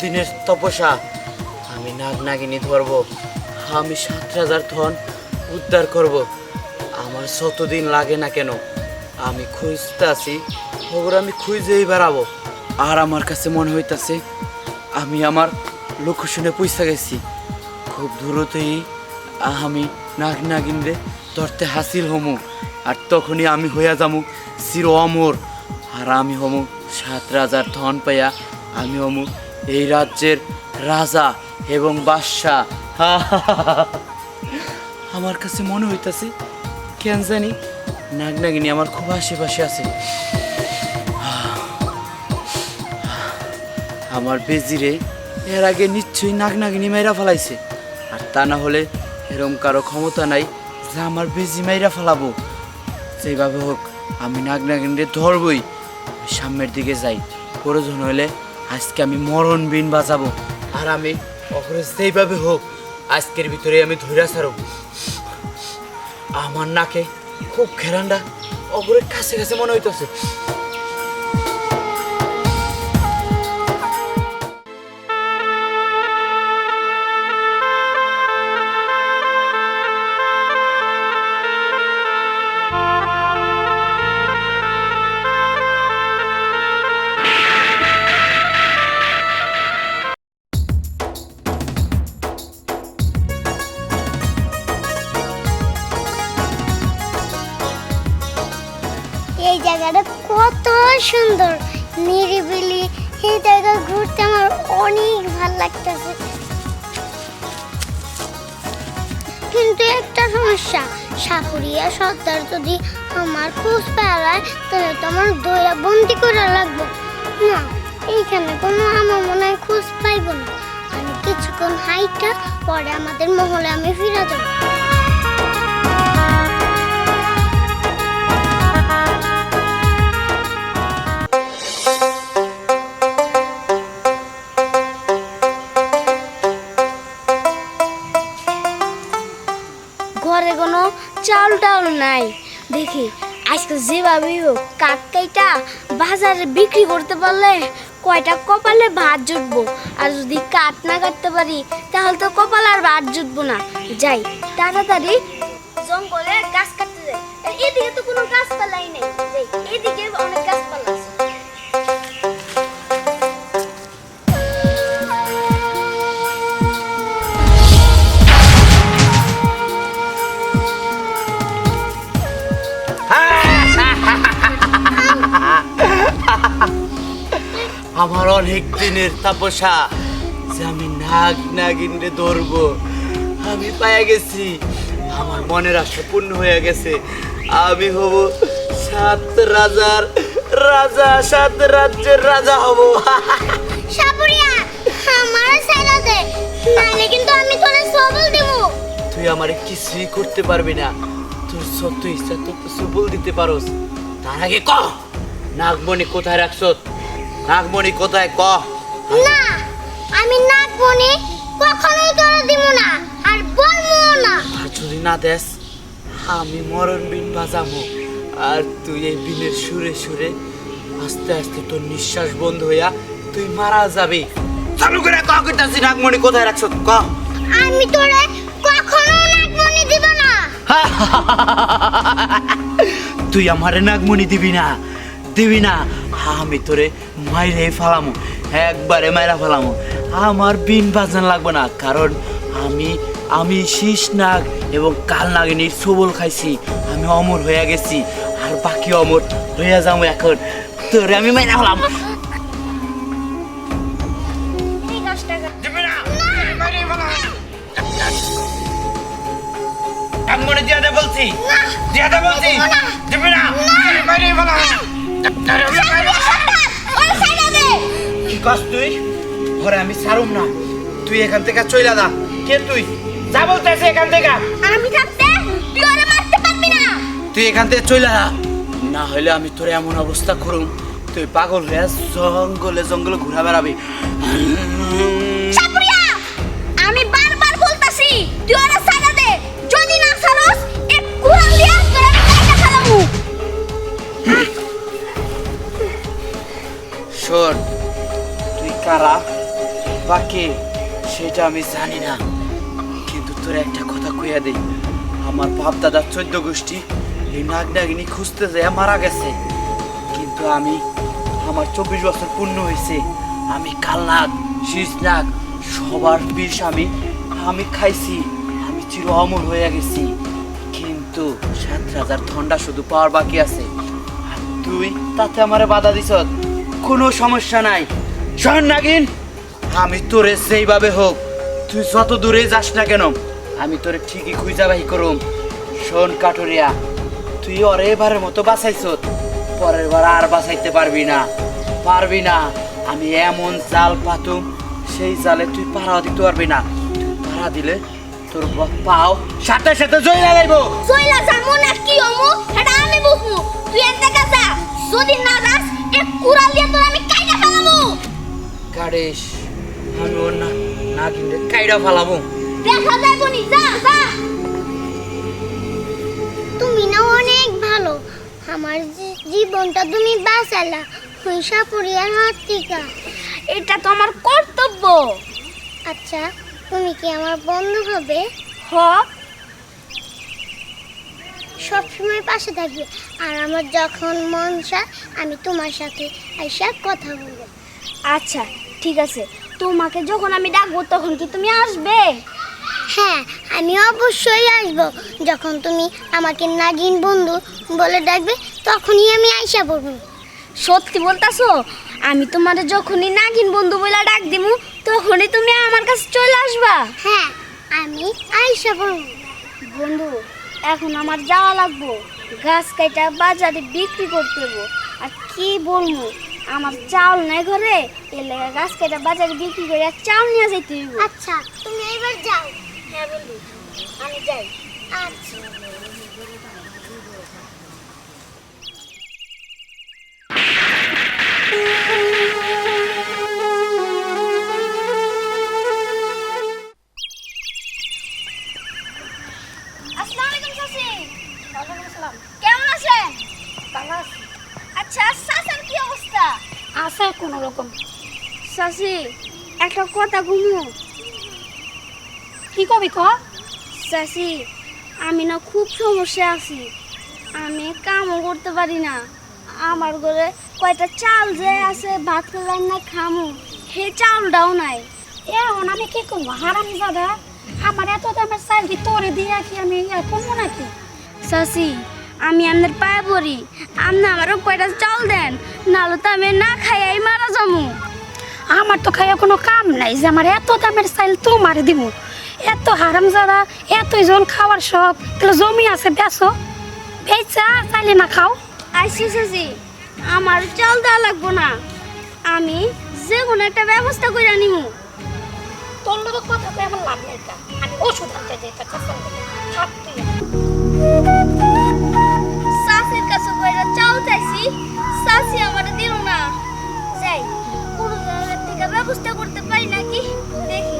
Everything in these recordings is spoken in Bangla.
বহুদিনের তপস্যা। আমি নাগ নাগিনী ধরবো। আমি সাত হাজার ধন উদ্ধার করব। আমার যতদিন লাগে না কেন, আমি খুঁজতে আছি। খবর আমি খুঁজেই বেড়াবো। আর আমার কাছে মনে হইতাছে, আমি আমার লক্ষ্য শুনে পয়সা গেছি। খুব দূরতেই আমি নাগ নাগিনরে ধরতে হাসিল হমু। আর তখনই আমি হইয়া যামু চির অমর। আর আমি হমু সাত রাজার ধন পাইয়া আমি হমু এই রাজ্যের রাজা এবং বাদশাহ। আমার কাছে মনে হইতাছে, কেন জানি নাগ নাগিনী আমার খুব আশেপাশে আছে। আমার বেজিরে এর আগে নিশ্চয়ই নাগ নাগিনী মাইরা ফেলাইছে। আর তা না হলে এরম কারও ক্ষমতা নাই যে আমার বেজি মাইরা ফেলাবো। যেভাবে হোক, আমি নাগ নাগিনীরে ধরবই সামনের দিকে যাই। প্রয়োজন হলে আজকে আমি মরণ বিন বাঁচাবো আর আমি অপরে যেইভাবে হোক, আজকের ভিতরে আমি ধৈরা ছাড়ব। আমার নাকে খুব খেরান্ডা অপরের কাছে কাছে মনে হইতেছে। কত সুন্দর, নিরিবিলি। এই জায়গা ঘুরতে আমার অনেক ভালো লাগতেছে। কিন্তু একটা সমস্যা সাপুরিয়া সর্দার যদি আমার খোঁজ পাওয়ায় তাহলে তো আমার দইরা বন্দি করে লাগবো। না, এইখানে কোনো আমার মনে হয় খোঁজ পাইব না। আমি কিছুক্ষণ হাইটা, পরে আমাদের মহলে আমি ফিরে যাব। চাল নাই। দেখি, আজকে যেভাবেই হোক কাককাইটা বাজারে বিক্রি করতে পারলে কয়টা কপালে ভাত জুটবো। আর যদি কাট না কাটতে পারি, তাহলে তো কপাল আর ভাত জুটবো না। যাই, তাড়াতাড়ি দিনের তাপসা যে আমি নাগ নাগিনরে ধরবো। আমি পাইয়া গেছি। আমার মনের আশা পূর্ণ হয়ে গেছে। আমি হব সাত রাজার রাজা সাত রাজ্যের রাজা হব। সাপুরিয়া আমার ছেড়ে দে। কিন্তু আমি তোরে সবল দেবো। তুই আমারে কিছুই করতে পারবি না। তোর সত্য ইচ্ছা তোর তো সুবল দিতে পারোস। তার আগে ক? নাগমণি কোথায় রাখছ? নাগমণি কোথায় ক? না আমি নাক বনে কখনোই তোরে দিব না আর বলব না। আর যদি না দেস আমি মরণ বিন বাজাবো আর তুই এই বিনের সুরে সুরে আস্তে আস্তে তোর নিঃশ্বাস বন্ধ হইয়া তুই মারা যাবি। চালু করে ক কইতাছি নাগমণি কোথায় রাখছ? ক। আমি তোরে কখনো বনে দিব না। তুই আমারে নাগমণি দিবি না দিবি না আমি তোরে মাইরে ফালামু। একবারে মাইরা ফালামু। আমার বিন বাজান লাগবে না কারণ আমি আমি শীষ নাগ এবং কাল নাগিনীর সবল খাইছি। আমি অমর হয়ে গেছি আর বাকি অমর হইয়া যাব এখন। তোরে আমি নাগমণি দিয়ে বলছি। দিয়ে বলছি। দিবি না। কস তুই? ঘরে আমি ছাড়ুম না। তুই এখান থেকে চইলা দা কে তুই? যা বলতেছে এখান থেকে। আমি থাকতে তুই ওরে মারতে পারবি না। তুই এখান থেকে চইলা দা না হলে আমি তোর এমন অবস্থা করুম। তুই পাগল হয়ে জঙ্গলে জঙ্গলে ঘুরা বেড়াবি। আমি বারবার বলতাছি তুই ওরে ছেড়ে দে। যদি না ছাড়স এক কুড়াল দিয়া তোরে আমি কাইটা ফেলামু শোন কারা বা কে, সেটা আমি জানি না। কিন্তু তোর একটা কথা কইয়া দেই। আমার বাপ দাদার চোদ্দ গোষ্ঠী এই নাগ নাগিনী খুঁজতে যায় মারা গেছে। কিন্তু আমি, আমার চব্বিশ বছর পূর্ণ হয়েছে আমি কালনাগ শীষ নাগ সবার বিষ আমি আমি খাইছি। আমি চির অমর হয়ে গেছি। কিন্তু সাত হাজার ঠন্ডা শুধু পাওয়ার বাকি আছে। আর তুই তাতে আমারে বাধা দিছ কোনো সমস্যা নাই। শোন নাগিন। আমি তোরে সেইভাবে হোক তুই যত দূরে যাস না কেন আমি তোরে ঠিকই খুঁজাবাহি করুম। শোন কাটুরিয়া তুই ওরে এবারের মতো বাঁচাইছ পরের বার আর বাঁচাইতে পারবি না। পারবি না আমি এমন জাল পাতুম সেই জালে তুই পাড়া দিতে পারবি না। তুই পাড়া দিলে তোর পাও সাথে সাথে জয় লাগাইবো চইলা যামু না কি হমু? এটা আমি বুঝমু। তুই দেখা যা যদি না যাস এক কুড়াল দিয়ে তোর আমি কাইটা ফেলামু। গাড়িস। আমি ওর না না কিনলে কাইরা ফালাবো। দেখা যাইব নি যা যা। তুমি না অনেক ভালো। আমার জীবনটা তুমি বাঁচালা। ওই সাপুরিয়ার হাত এটা তো আমার কর্তব্য। আচ্ছা তুমি কি আমার বন্ধু হবে? হ। সব সময় পাশে থাকবে। আর আমার যখন মন চায় আমি তোমার সাথে আইসা কথা বলব। আচ্ছা ঠিক আছে। তোমাকে যখন আমি ডাকবো তখন কি তুমি আসবে? হ্যাঁ আমি অবশ্যই আসব। যখন তুমি আমাকে নাগিন বন্ধু বলে ডাকবে তখনই আমি আইসা পড়ব। সত্যি বলতাছো? আমি তোমার যখনই নাগিন বন্ধু বলে ডাক দিব তখনই তুমি আমার কাছে চলে আসবা। হ্যাঁ আমি আইসা পড়ব। বন্ধু এখন আমার যাওয়া লাগবো। গাছ কাইটা বাজারে বিক্রি করতে আর কি বলব? আমার চাউল নাই ঘরে এলে গাছ কেটে বাজারে বিক্রি করে আর চাউল নিয়ে যাইতে হইব। আচ্ছা তুমি এবার যাও। হ্যাঁ বন্ধু আমি যাই। আচ্ছা। কেমন আছেন? আচ্ছা চাচার কি অবস্থা? আছে কোন রকম। একটা কথা ঘুমু কি কবি ক আমি না খুব সমস্যা আছি। আমি কামও করতে পারি না। আমার ঘরে কয়টা চাল যে আছে ভাত খেলাম না খামু। হে চাউলটাও নাই। এখন আমি কি করব? হারাম দাদা আমার এত দামের চাল কি তোরে দিয়ে কি আমি? ইয়া করব নাকি? চাচি আমি আপনার পায়ে পড়ি। আপনি আমারও কয়টা চাল দেন নাহলে তো আমি না খাইয়াই মারা যাব। আমার তো খাইয়া কোনো কাম নাই যে আমার এত দামের চাইল তো তোমার দিব এত হারাম দাদা এত জন খাওয়ার সব এগুলো জমি আছে বেসো বেচা চাইলে না খাও। আইসি চাচি আমার চাল দেওয়া লাগবো না। আমি যে কোনো একটা ব্যবস্থা করে নিমু। তোর লোক কথা কয়ে আমার লাভ নেই আমি ওষুধ আনতে তা থাক তুই। নাকি দেখি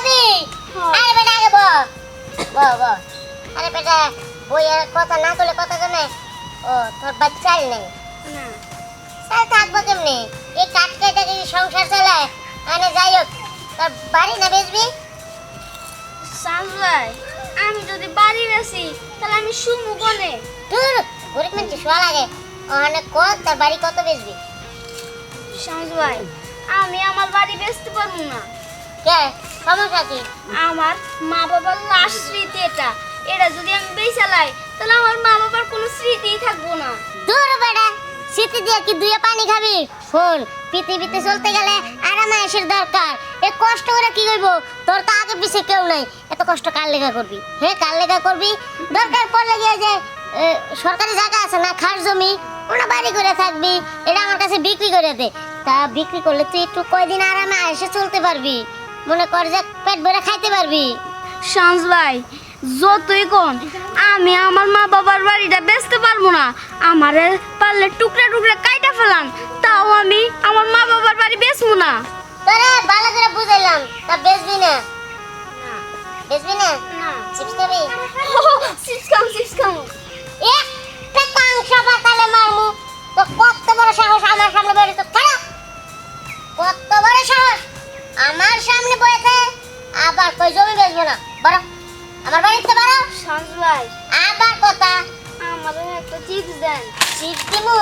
খাবি হ্যাঁ। আরে বেটা আগে বল। বল বল। আরে বেটা বই আর কথা না করলে কথা জানে ও তোর বাচ্চাই নেই। তাই থাকব কেমনি? এই কাঠ কেটে যদি সংসার চালায় আনে যাই হোক তোর বাড়ি না বেচবি? সামলাই আমি যদি বাড়ি বেশি তাহলে আমি শুনব বনে দূর গরিব মানুষ শোয়া লাগে। ওখানে কত তোর বাড়ি কত বেচবি? সামলাই আমি আমার বাড়ি বেচতে পারব না। কে? সমস্যা কি আমার মা বাবার লাশ স্মৃতি এটা। এটা যদি আমি বেচালাই তাহলে আমার মা বাবার কোনো স্মৃতিই থাকব না। দূর বেটা শীতে দিয়ে কি দুয়ে পানি খাবি? শোন, পৃথিবীতে চলতে গেলে আরাম আয়েসের দরকার। এ কষ্ট করে কি করব? তোর তো আগে পিছে কেউ নাই। এত কষ্ট কার লেখা করবি? হ্যাঁ কার লেখা করবি? দরকার পড়লে গিয়ে যে সরকারি জায়গা আছে না, খাস জমি ওরা বাড়ি করে থাকবি। এটা আমার কাছে বিক্রি করে দে। তা বিক্রি করলে তুই একটু কয়দিন আরামে এসে চলতে পারবি। মনে কর যে পেট ভরে খাইতে পারবি। শামস ভাই যতই কোন আমি আমার মা বাবার বাড়িটা বেচতে পারব না। আমারে পারলে টুকরা টুকরা কাইটা ফেলান তাও আমি আমার মা বাবার বাড়ি বেচবো না। তোরে ভালো করে বুঝাইলাম তা বেচবি না। বেচবি না? চিপস খাবি? সিসকাম একটা কাংস পাতালে মারমু তো কত বড় সাহস আমার সামনে বসে তো খারাপ কত বড় সাহস। আমার সামনে বসে আবার কই জমি বেচবো না? বড় আমার বাড়িতে বড়। শামস ভাই আবার কথা। আমাদের একটা চিপস দেন। সিট দিমু।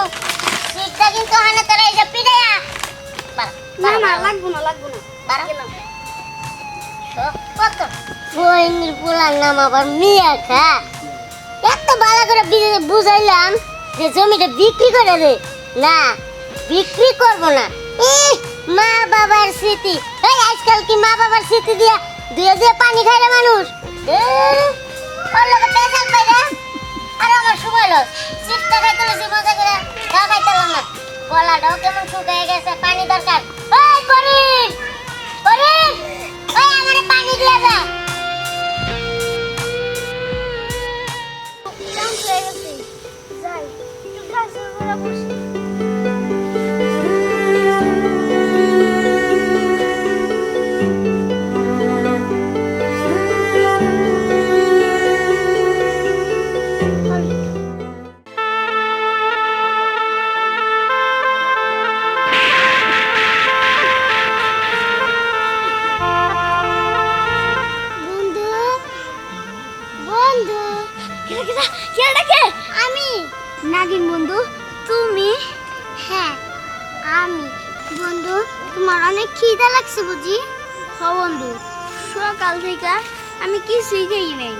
সিটটা কিন্তু হানে তোরা এই যে পিড়াইয়া। না না লাগবো না লাগবো না। বাড়া। গেলাম তো কত বইনির পোলার নাম আবার মিয়া খা। এত ভালো করে বুঝাইলাম যে জমিটা বিক্রি করে দে। না বিক্রি করব না। মা বাবার স্মৃতি। এই আজকাল কি মা বাবার স্মৃতি দিয়া দিয়ে দিয়ে পানি খায় রে মানুষ? ওর লোকে পেশাল পাইরা আর আমার গলাটাও কেমন শুকিয়ে গেছে, পানি দরকার। ওই পরিন তোমার অনেক খিদা লাগছে বুঝি? হ বন্ধু সকাল থেকে আমি কিছুই খাই নাই।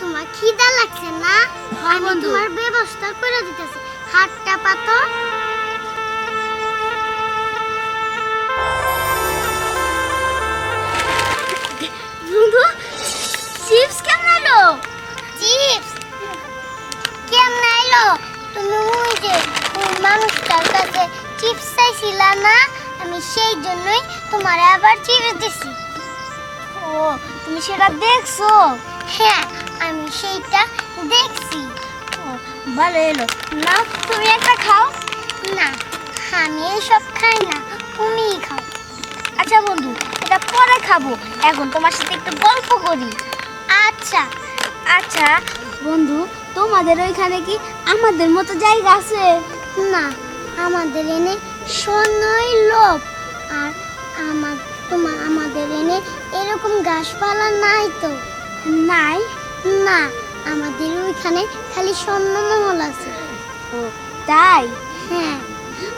তোমার খিদা লাগছে না? হ্যাঁ, আমি তোমার ব্যবস্থা করে দিতেছি। হাতটা পাতো। বন্ধু চিপস কেমন এলো চিপস? কেমন আইলো? তুমি ওই যে মানুষটার কাছে চিপস চাইছিলা না? সেই জন্যই তোমার আবার চিড়ে দিছি। ও, তুমি সেটা দেখছ? হ্যাঁ আমি সেইটা দেখছি। ও, ভালো এলো। না তুমি একটা খাও। না, আমি এইসব খাই না, তুমিই খাও। আচ্ছা বন্ধু, এটা পরে খাব। এখন তোমার সাথে একটু গল্প করি। আচ্ছা আচ্ছা। বন্ধু, তোমাদের ওইখানে কি আমাদের মতো জায়গা আছে? না, আমাদের এনে স্বর্ণই লোভ আর আমার তোমার আমাদের এনে এরকম গাছপালা নাই তো। নাই? না আমাদের ওইখানে খালি স্বর্ণমহল আছে। ও তাই? হ্যাঁ।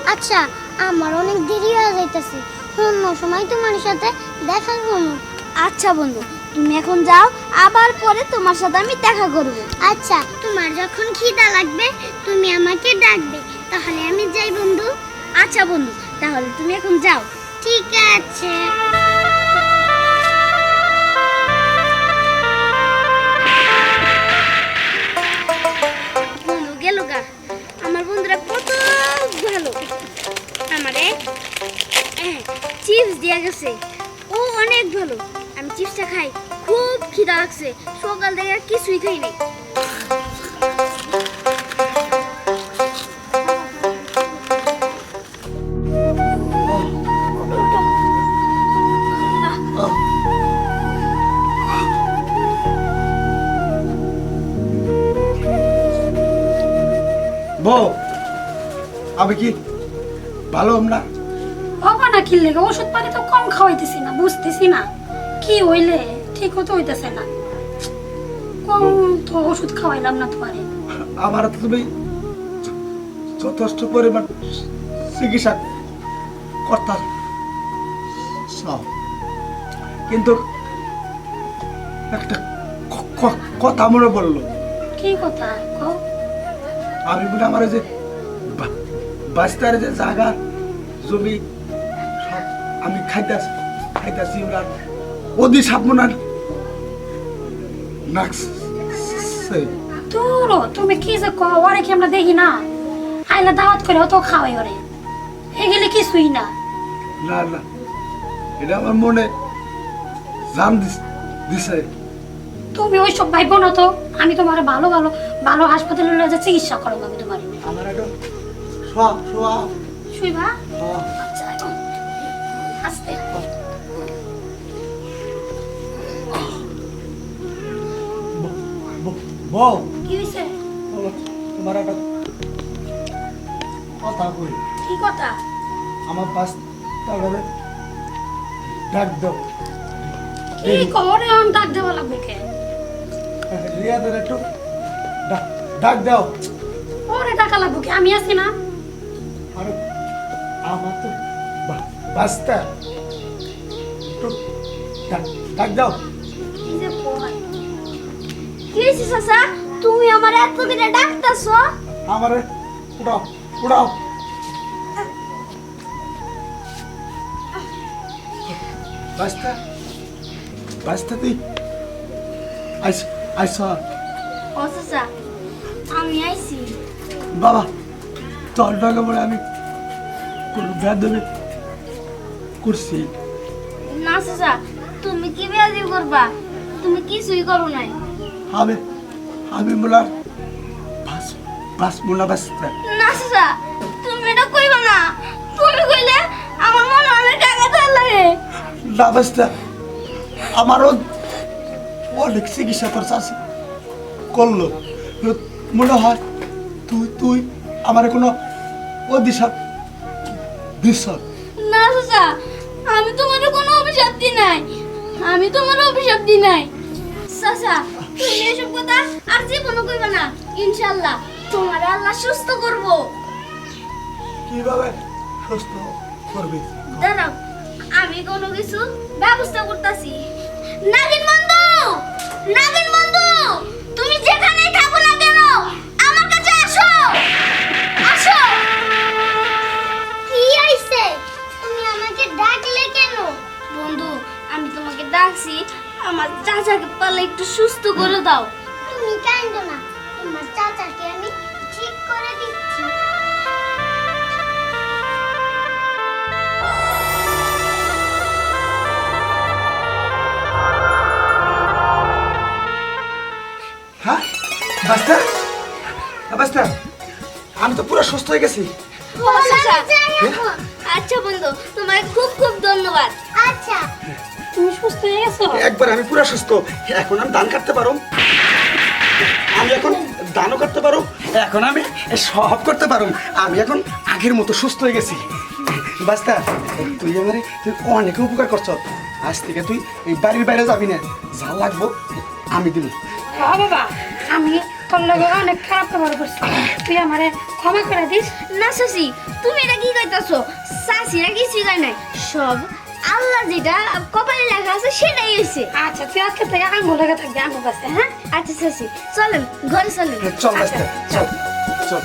আচ্ছা আমার অনেক দেরি হয়ে যাইতেছে। অন্য সময় তোমার সাথে দেখা করব। আচ্ছা বন্ধু তুমি এখন যাও আবার পরে তোমার সাথে আমি দেখা করব। আচ্ছা তোমার যখন খিদা লাগবে তুমি আমাকে ডাকবে। তাহলে আমি যাই বন্ধু। আচ্ছা বন্ধু তাহলে তুমি এখন যাও। ঠিক আছে। বন্ধু, গেল গা। আমার বন্ধুরা কত ভালো আমারে চিপস দিয়ে গেছে। ও অনেক ভালো আমি চিপসটা খাই, খুব খিদা লাগছে। সকাল থেকে কিছুই খাই নাই। বউ আমি কি? ভালো না? না ওষুধ পানি তো কম খাওয়াইতেছি না বুঝতেছি না। কি হইলে ঠিক হতে হইতেছে না। কম তো ওষুধ খাওয়াইলাম না তোমারে। আমার তো তুমি যথেষ্ট পরিমাণ চিকিৎসা কিন্তু একটা কথা মনে পড়ল। কি কথা? কও। আমি বলে আমার যে বাস্তার যে জায়গা জমি সব আমি খাইতাছি খাইতাছি ওরা। ওদি সাপমনার দূর তুমি কি যে কও ওরে কি আমরা দেখি না? আইলা দাওয়াত করে তো খাওয়াই ওরে। এগুলি কিছুই না। না না। এটা আমার মনে জান দিছে। তুমি ওইসব ভাইবো না তো। আমি তোমার ভালো ভালো ভালো হাসপাতালে লয়ে যা চিকিৎসা করো আমি তোমার। আমার একটা শোয়া শোয়া। শুইবা? আচ্ছা এখন আস্তে। বউ কি বলো, তোমার একটা কথা কই। কি কথা? আমার পাশ তাহলে ডাক দাও। কি করে? অন ডাক দেওয়া লাগবে কে রিয়াদের একটু ডাক- ডাক দাও। ওরে টাকা লাগবে কি? আমি আছি না। আর আমার তো বাস্তা ডাক- দাও। কি হয়েছে চাচা? তুমি আমার এত দিনে ডাকতেছ। আমারে উড়াও উড়াও বাস্তা বাস্তা তুই। আইস আইস ও চাচা আমি আইছি। বাবা তোর টাকা বলে আমি কোনো বেদবে করছি। না চাচা তুমি কি বেয়াদি করবা? তুমি কিছুই করো নাই। আমি আমি মোলার বাস বাস মোলা বাস্তা না চাচা তুমি এটা কইবা না। তুমি কইলে আমার মনে অনেক তার লাগে। না বাস্তা আমারও অনেক চিকিৎসা তোর চাষি করল। মনে হয় তুই তুই আমার কোনো অভিশাপ দিস না। চাচা আমি তোমার কোনো অভিশাপ দি নাই। আমি তোমার অভিশাপ দি নাই। চাচা তুমি এসব কথা আর জীবনও কইবা না। ইনশাআল্লাহ তোমার আল্লাহ সুস্থ করব। কীভাবে সুস্থ করবি? দাঁড়াও আমি কোনো কিছু ব্যবস্থা করতেছি। নাগিন বন্ধু! নাগিন বন্ধু! কি হইছে? তুমি আমাকে ডাকলে কেন? বন্ধু, আমি তোমাকে ডাকছি, আমার চাচাকে পারলে একটু সুস্থ করে দাও। তুমি কান্দো না, তোমার চাচাকে আমি ঠিক করে দিচ্ছি। বাস্তা বাস্তা আমি তো পুরো সুস্থ হয়ে গেছি। এখন। আচ্ছা বন্ধু তোমার খুব খুব ধন্যবাদ। আচ্ছা। তুমি সুস্থ হয়ে গেছো? একবার আমি পুরো সুস্থ। এখন আমি ধান কাটতে পারো। আমি এখন ধানও কাটতে পারো। এখন আমি সব করতে পারো। আমি এখন আগের মতো সুস্থ হয়ে গেছি। বাস্তা তুই আমার তুই অনেক উপকার করছ। আজ থেকে তুই এই বাড়ির বাইরে যাবি না। যা লাগবো আমি দিব। হ্যাঁ বাবা। আমি তোর লগে অনেক খারাপ ব্যবহার করছি। তুই আমারে ক্ষমা করে দিস। না শাসি তুমি এটা কি কইতাছো? শাশিরা কিছুই কয় নাই। সব আল্লাহ যেটা কপালে লেখা আছে সেটাই হয়েছে আচ্ছা তুই আজকে থেকে আমি লেগে থাকবি আমার কাছে হ্যাঁ? আচ্ছা শাসি চলেন ঘরে চলেন। চল। চল চল।